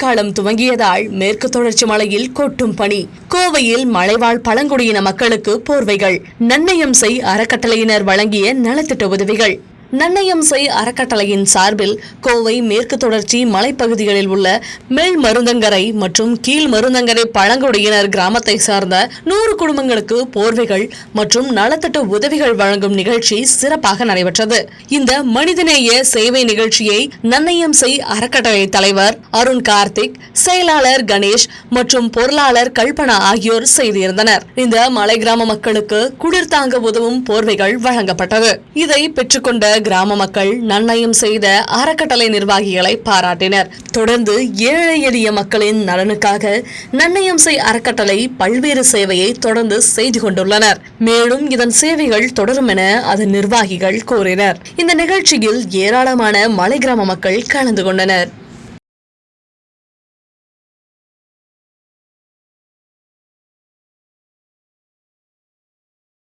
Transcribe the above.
காலம் துவங்கியதால் மேற்கு தொடர்ச்சி மலையில் கொட்டும் பணி. கோவையில் மலைவாழ் பழங்குடியின மக்களுக்கு போர்வைகள். நன்னயம் செய் அறக்கட்டளையினர் வழங்கிய நலத்திட்ட உதவிகள். நன்னயம் செய் அறக்கட்டளையின் சார்பில் கோவை மேற்கு தொடர்ச்சி மலைப்பகுதிகளில் உள்ள மேல் மருந்தங்கரை மற்றும் கீழ் மருந்தங்கரை பழங்குடியினர் கிராமத்தை சார்ந்த நூறு குடும்பங்களுக்கு போர்வைகள் மற்றும் நலத்திட்ட உதவிகள் வழங்கும் நிகழ்ச்சி சிறப்பாக நடைபெற்றது. இந்த மனிதநேய சேவை நிகழ்ச்சியை நன்னயம் செய் அறக்கட்டளை தலைவர் அருண் கார்த்திக் செயலாளர் கணேஷ் மற்றும் பொருளாளர் கல்பனா ஆகியோர் செய்திருந்தனர். இந்த மலை கிராம மக்களுக்கு குளிர் தாங்க உதவும் போர்வைகள் வழங்கப்பட்டது. இதை பெற்றுக்கொண்ட கிராம மக்கள் நன்னயம் செய்த அறக்கட்டளை நிர்வாகிகளை பாராட்டினர். தொடர்ந்து ஏழை எளிய மக்களின் நலனுக்காக நன்னயம் செய் அறக்கட்டளை பல்வேறு சேவையை தொடர்ந்து செய்து கொண்டுள்ளனர். மேலும் இதன் சேவைகள் தொடரும் என அதன் நிர்வாகிகள் கூறினர். இந்த நிகழ்ச்சியில் ஏராளமான மலை கிராம மக்கள் கலந்து கொண்டனர்.